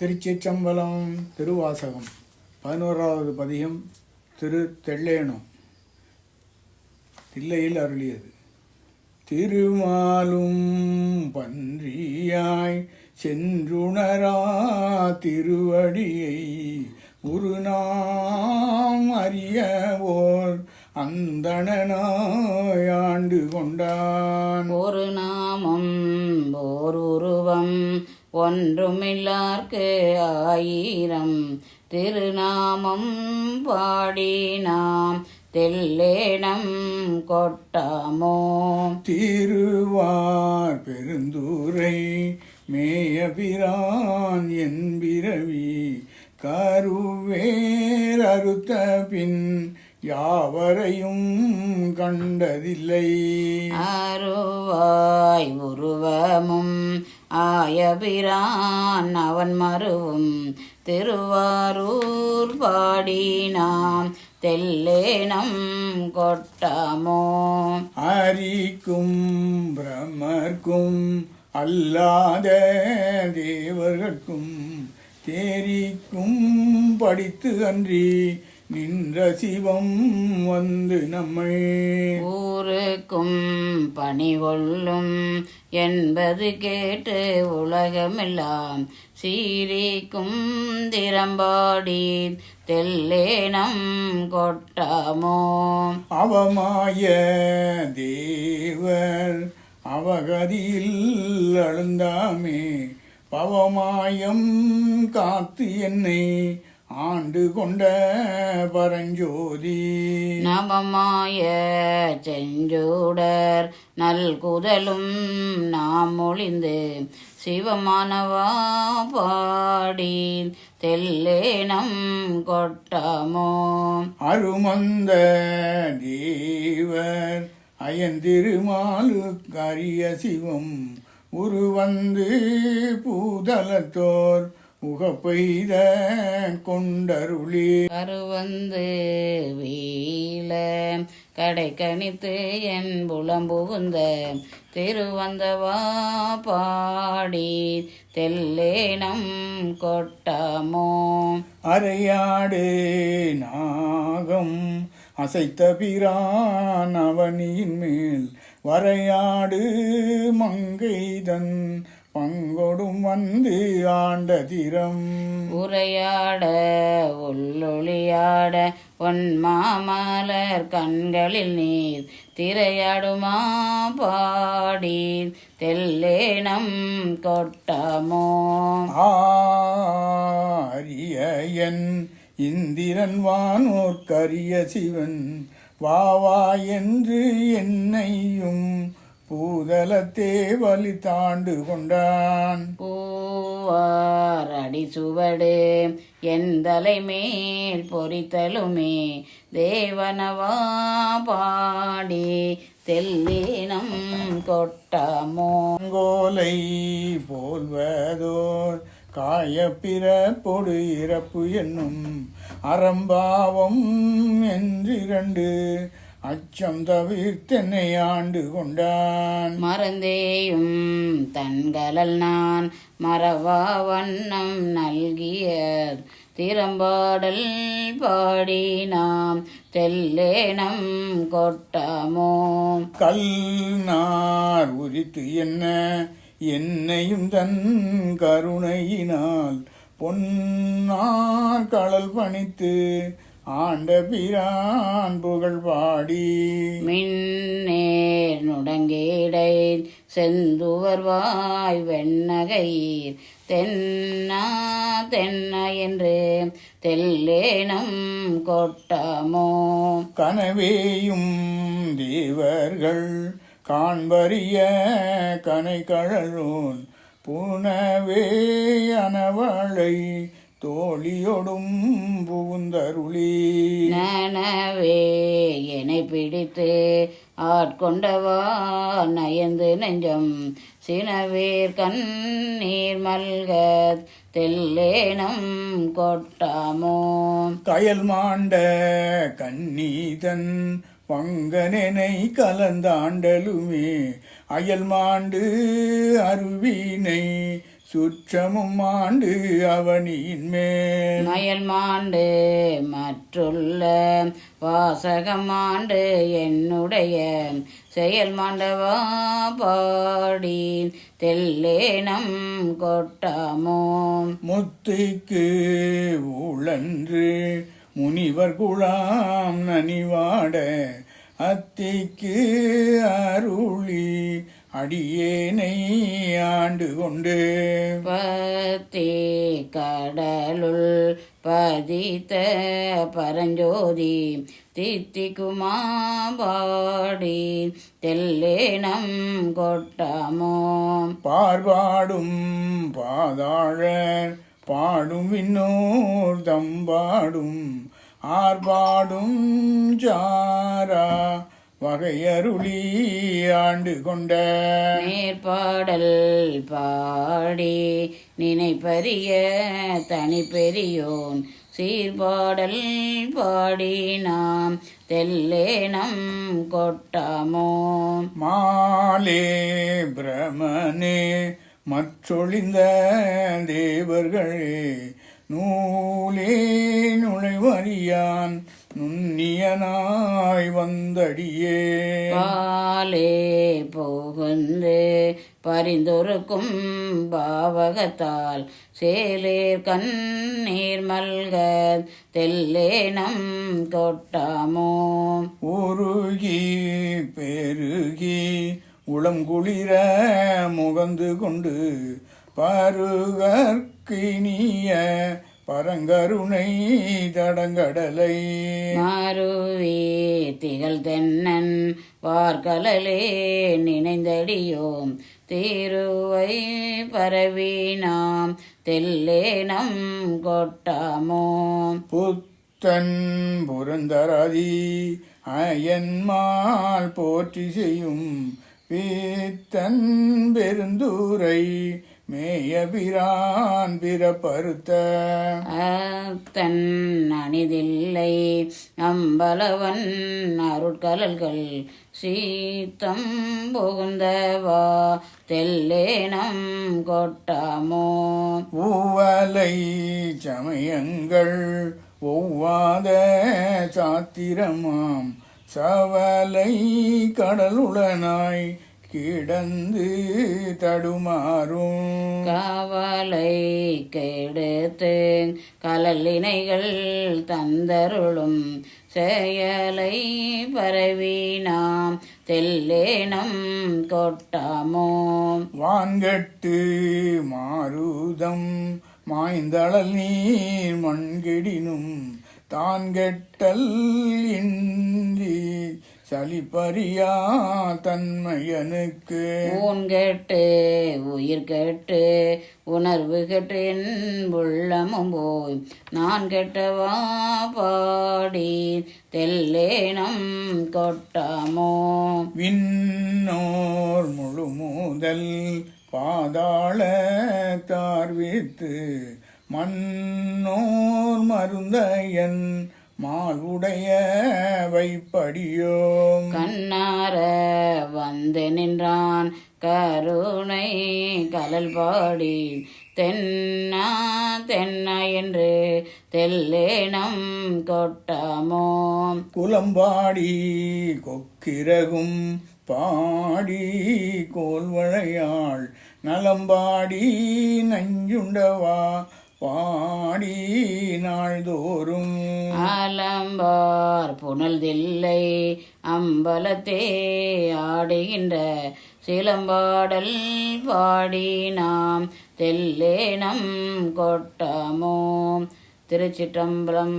திருச்சிச்சம்பலம் திருவாசகம். பதினோராவது பதிகம் திரு தெள்ளேனோ. தில்லையில் அருளியது. திருமாலும் பன்றியாய் சென்றுணரா திருவடியை முருநாம் அறியவோர் அந்தணனாயாண்டு கொண்டான். ஒரு நாமம் ஓர் உருவம் ஒன்றுமில்லார்க்கு ஆயிரம் திருநாமம் பாடி நாம் தெல்லேனம் கொட்டாமோ? திருவார் பெருந்தூரை மேயபிரான் என்பிரவி கருவேர் அறுத்த பின் யாவரையும் கண்டதில்லை. அருவாய் உருவமும் ஆயபிரான் அவன் மருவும் திருவாரூர் பாடினாம் தெல்லேனம் கொட்டாமோ? ஹரிக்கும் பிரம்மர்க்கும் அல்லாத தேவர்கட்கும் தேரிக்கும் படித்து அன்றி நின்ற சிவம் வந்து நம்மை. ஊருக்கும் பணிகொள்ளும் என்பது கேட்டு உலகமெல்லாம் சீரிக்கும் திறம்பாடி தெல்லேனம் கொட்டாமோ? அவமாய தேவர் அவகதியில் அழுந்தாமே பவமாயம் காத்து என்னை ஆண்டு கொண்ட பரஞ்சோதி. நவமாய செஞ்சூடர் நல்குதலும் நாம் ஒளிந்து சிவமானவா பாடி தெல்லேனம் கொட்டாமோ. அருமந்த தேவர் அயந்திருமாலுக்கு அரிய சிவம் உருவந்து பூதலத்தோர் உகப்பெய்த கொண்டருளி. கருவந்து வீல கடை கணித்து என் புலம் புகுந்த திருவந்தவா பாடி தெல்லேனம் கொட்டாமோ. அரையாடு நாகம் அசைத்த பிரான் அவனியின் மேல் வரையாடு மங்கைதன் பங்கொடும் வந்து ஆண்ட திறம். உரையாட உள்ளொளியாட ஒன் மாமலர் கண்களில் நீர் திரையாடுமா பாடி தெல்லேனம் கொட்டாமோ. ஆரியன் இந்திரன் வானோர் கரிய சிவன் வா வா என்று என்னையும் பூதலத்தே வலி தாண்டு கொண்டான். பூவார் அடிசுவடு என் தலைமேல் பொறித்தலுமே தேவனவா பாடி தெல்லேனம் கொட்டாமோ. கோலை போல்வதோர் காயப்பிற பொடு இறப்பு என்னும் அறம்பாவம் என்றிரண்டு. அச்சம் தவிர்த்தென்னை ஆண்டு கொண்டான். மறந்தேயும் தன்கலல் நான் மறவா வண்ணம் நல்கிய திறம்பாடல் பாடி நாம் தெல்லேனம் கொட்டாமோ? கல் நார் உரித்து என்ன? என்னையும் தன் கருணையினால் பொன்னார் கடல் பணித்து ஆண்ட பிரான் புகழ் பாடி மின்னேர் நுடங்கேடை செந்துவர்வாய் வெண்ணகையீர். தென்னா தென்ன என்று தெல்லேனம் கொட்டாமோ? கனவேயும் தேவர்கள் காண்பறிய கனை கழலோன் புனவே அனவளை தோழியொடும் புகுந்தருளி. நனவே என்னை பிடித்து ஆட்கொண்டவா? நயந்து நெஞ்சம் சினவேர் கண்ணீர் மல்க தெல்லேனம் கொட்டாமோ? கயல் மாண்ட கண்ணீதன் பங்கனெனை கலந்தாண்டலுமே. அயல் மாண்டு அருவினை சுற்றமும் ஆண்டு அவனியின் மேல். மயல் மாண்டு மற்றுள்ள வாசகம் ஆண்டு என்னுடைய செயல் மாண்டவா பாடி. தெல்லேனம் கொட்டாமோ. முத்திக்கு உழன்று முனிவர் குழாம் நனிவாட அத்திக்கு அருளி அடியேனை ஆண்டு கொண்டு பத்தி கடலுள் பதித்த பரஞ்சோதி தித்திக்குமா பாடி தெல்லேனம் கொட்டாமோ. பார்வாடும் பாதாழர் பாடும் விண்ணோர் தம்பாடும் ஆர்பாடும் ஜாரா வகையருளி ஆண்டு கொண்ட மேற்பாடல் பாடி நினைப்பரிய தனி பெரியோன் சீர்பாடல் பாடி நாம் தெல்லேனம் கொட்டாமோ? மாலே பிரமனே மற்றொழிந்த தேவர்களே நூலே நுழைவறியான் நுண்ணியனாய் வந்தடியே. பாலே புகுந்து பரிந்தொருக்கும் பாவகத்தால் சேலேர் கண்ணீர் மல்க தெல்லேனம் கொட்டாமோ உருகி பெருகி உளம் குளிர முகந்து கொண்டு பருகற்கினிய பரங்கருணை தடங்கடலை. மாருவி திகழ் தென்னன் வார்கலலே நினைந்தடியோம். தீருவை பரவி நாம் தெல்லேனம் கொட்டாமோ. புத்தன் புரந்தராதி அயன்மால் போற்றி செய்யும் பீத்தன் பெருந்தூரை மேயபிரான் பிறப்பறுத்த. அத்தன் அணிதில்லை அம்பலவன் அருட்கலல்கள் சீத்தம் புகுந்தவா தெல்லேனம் கொட்டாமோ. ஊவலை சமயங்கள் ஒவ்வாத சாத்திரமாம் சவலை கடலுளனாய் கிடந்து தடுமாறும். காவலை கெடுத்து கலலினைகள் தந்தருளும். செயலை பரவி நாம் தெல்லேனம் கொட்டாமோ? வான்கட்டு மாருதம். மாய்ந்தளல் நீர் மண்கெடினும். தான் கெட்டல் இன்றி சலிப்பறியா தன்மையனுக்கு. ஊன் கெட்டு உயிர் கெட்டு உணர்வு கெட்டு என் உள்ளமும் போய். நான் கெட்டவா பாடி தெல்லேனம் கொட்டாமோ? விண்ணோர் முழு முதல் பாதாள தார்வித்து மன்னோர் மருந்தையன் மால்வுடைய வைப்படியோம். கண்ணார வந்து நின்றான் கருணை கலல் பாடி. தென்னா தென்னா என்று தெல்லேனம் கொட்டாமோ. குலம்பாடி கொக்கிரகும் பாடி கோல்வளையாள். நலம்பாடி நஞ்சுண்டவா பாடி நாள்தோறும். ஆலம்பார் புனல்தில்லை அம்பலத்தே ஆடுகின்ற சிலம்பாடல் பாடி நாம் தெல்லேனம் கொட்டமோ திருச்சிற்றம்பலம்